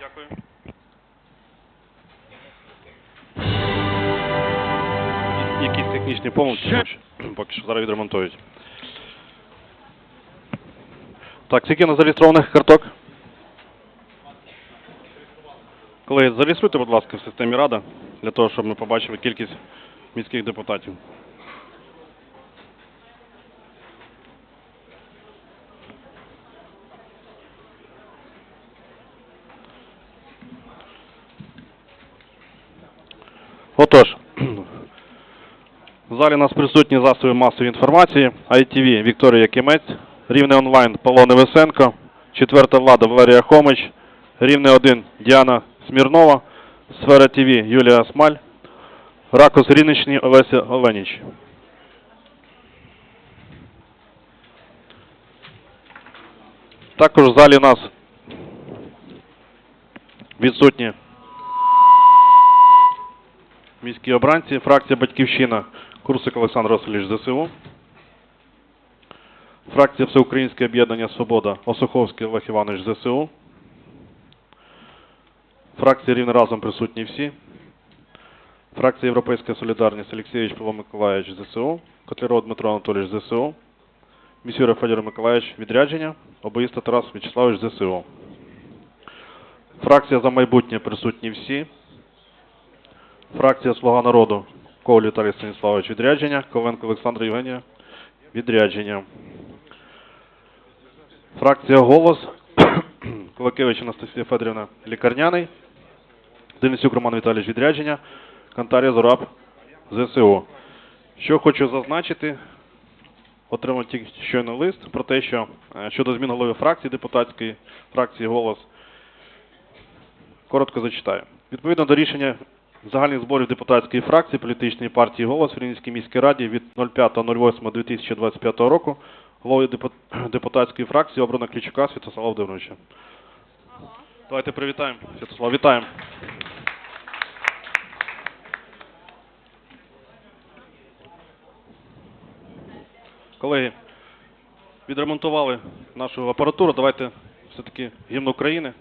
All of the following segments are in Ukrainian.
Дякую. Якісь технічні помилки поки що- поки що зараз відремонтують. Так, скільки на зареєстрованих карток? Колеги, зареєструйте, будь ласка, в системі Рада, для того, щоб ми побачили кількість міських депутатів. Отож, в залі у нас присутні засоби масової інформації, ITV Вікторія Кімець, Рівне онлайн Павло Невесенко, четверта влада Валерія Хомич, Рівне 1 Діана Смірнова, Сфера ТВ Юлія Смаль, Ракус Рівничні Олеся Оленіч. Також в залі у нас відсутні міські обранці, фракція Батьківщина, Курсик Олександр Васильович ЗСУ, фракція Всеукраїнське об'єднання Свобода, Осуховський Олег Іванович ЗСУ, фракція Рівне разом присутні всі, фракція Європейська Солідарність Олексійович Павло Миколаївич ЗСУ, Котляров Дмитро Анатолійович ЗСУ, Місюра Федір Миколаївич відрядження, Обоїста Тарас Вячеславович ЗСУ. Фракція за майбутнє присутні всі. Фракція Слуга народу Коваль Віталій Станіславович відрядження, Ковенко Олександр Євгенія відрядження. Фракція Голос Кулакевич Анастасія Федорівна лікарняний, Денисюк Роман Віталійович відрядження, Кантарія Зораб ЗСУ. Що хочу зазначити, отримав тільки щойно лист про те, що е, щодо змін голови фракції депутатської фракції Голос коротко зачитаю. Відповідно до рішення загальних зборів депутатської фракції політичної партії «Голос» в Рівненській міській раді від 05.08.2025 року головою депу- депутатської фракції обрано Клічука Святослава Володимировича. Давайте привітаємо. Святослав, вітаємо. Колеги, відремонтували нашу апаратуру. Давайте все-таки гімн України.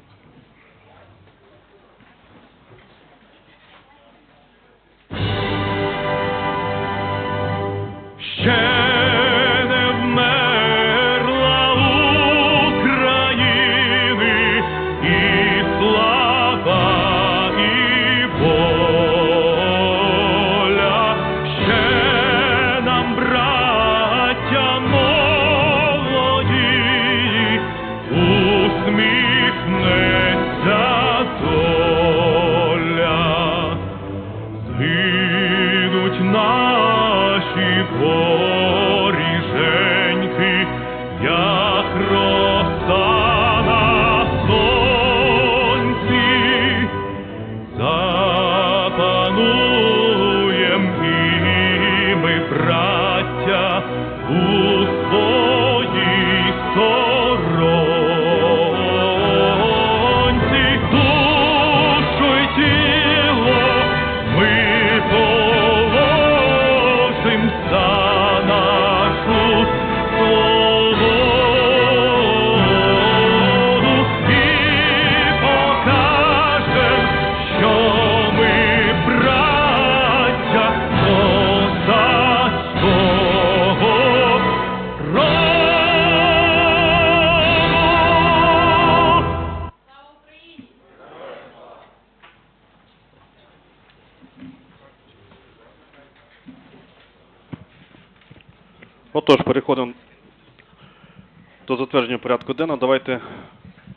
Отож, переходимо до затвердження порядку денного. Давайте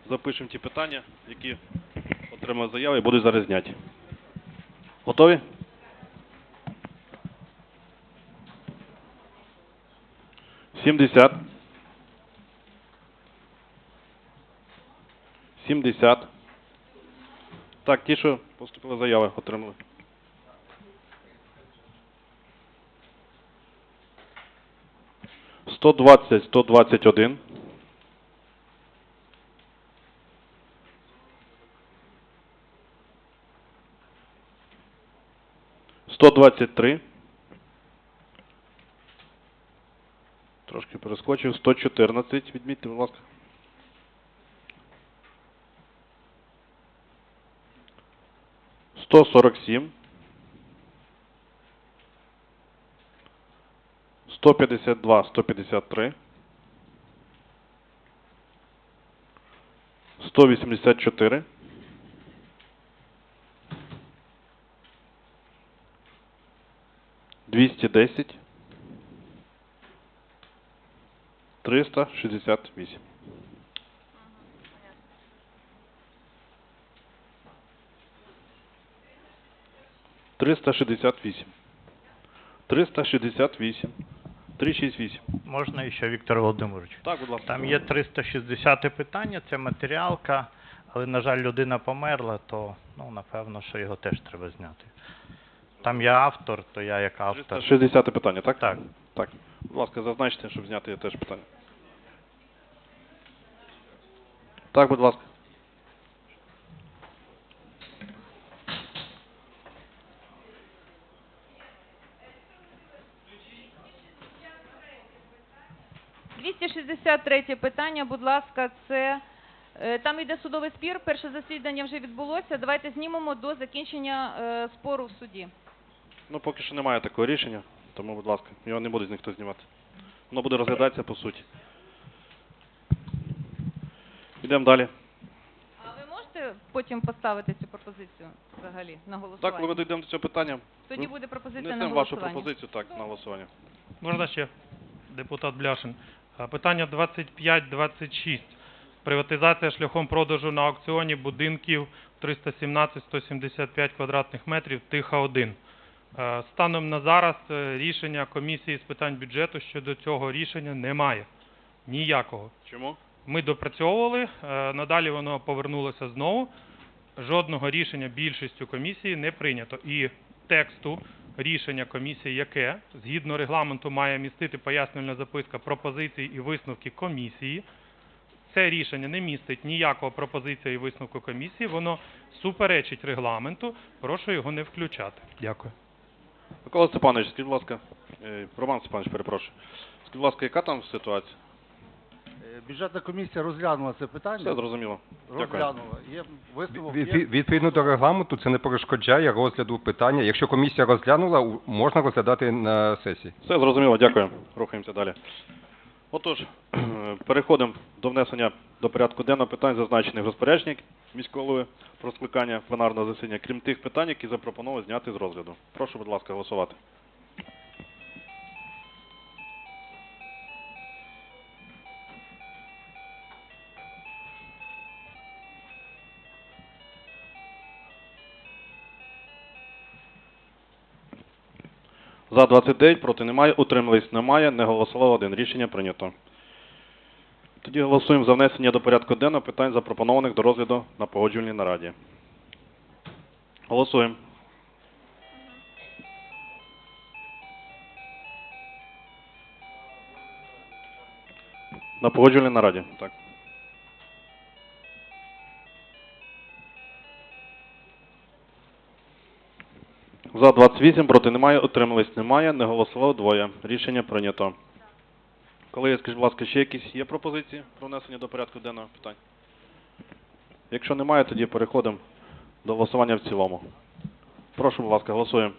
запишемо ті питання, які отримали заяви і будуть зараз зняті. Готові? Сімдесят. Сімдесят. Так, ті, що поступили заяви, отримали. Сто двадцять, сто двадцять. Сто три. Трошки перескочив. Сто чотирнадцять. Відмітьте, будь ласка. 147, 152, 153, 184, 210, 368. Триста шестьдесят восемь. Триста шестьдесят восемь. 368. Можна ще, Віктор Володимирович? Так, будь ласка. Там є 360 питання, це матеріалка, але, на жаль, людина померла, то ну, напевно, що його теж треба зняти. Там я автор, то я як автор. 360 питання, так? Так. Так. Будь ласка, зазначте, щоб зняти теж питання. Так, будь ласка. 263 питання, будь ласка, це е, там йде судовий спір. Перше засідання вже відбулося. Давайте знімемо до закінчення е, спору в суді. Ну, поки що немає такого рішення, тому, будь ласка, його не буде ніхто знімати. Воно буде розглядатися по суті. Йдемо далі. А ви можете потім поставити цю пропозицію взагалі на голосування? Так, коли ми дійдемо до цього питання, Тоді буде пропозиція на несемо вашу пропозицію так, на голосування. Можна ще, депутат Бляшин. Е, Питання 25-26. Приватизація шляхом продажу на аукціоні будинків 317-175 квадратних метрів Тиха 1. Е, Станом на зараз е, рішення комісії з питань бюджету щодо цього рішення немає. Ніякого. Чому? Ми допрацьовували, надалі воно повернулося знову. Жодного рішення більшістю комісії не прийнято. І тексту рішення комісії, яке згідно регламенту має містити пояснювальна записка пропозиції і висновки комісії. Це рішення не містить ніякого пропозиції і висновку комісії, воно суперечить регламенту. Прошу його не включати. Дякую. Микола Степанович, скажіть, будь ласка, е, Роман Степанович, перепрошую. Скажіть, будь ласка, яка там ситуація? Бюджетна комісія розглянула це питання. Все зрозуміло. Дякую. розглянула. Є висновок. Від- Є. від- Відповідно до регламенту це не перешкоджає розгляду питання. Якщо комісія розглянула, у- можна розглядати на сесії. Все зрозуміло, дякую. Рухаємося далі. Отож, переходимо до внесення до порядку денного питань, зазначених в розпорядженні міського голови про скликання пленарного засідання, крім тих питань, які запропоновані зняти з розгляду. Прошу, будь ласка, голосувати. За 29, проти немає, утримались немає, не голосував один. Рішення прийнято. Тоді голосуємо за внесення до порядку денного питань, запропонованих до розгляду на погоджувальній нараді. Голосуємо. На погоджувальній нараді, так. За 28, проти немає, утримались немає, не голосувало двоє. Рішення прийнято. Колеги, скажіть, будь ласка, ще якісь є пропозиції про внесення до порядку денного питань? Якщо немає, тоді переходимо до голосування в цілому. Прошу, будь ласка, голосуємо.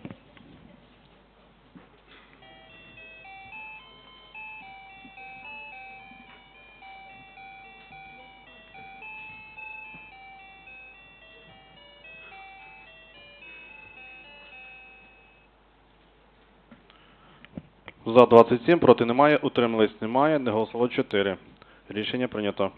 За 27, проти немає, утримались немає, не голосувало 4. Рішення прийнято.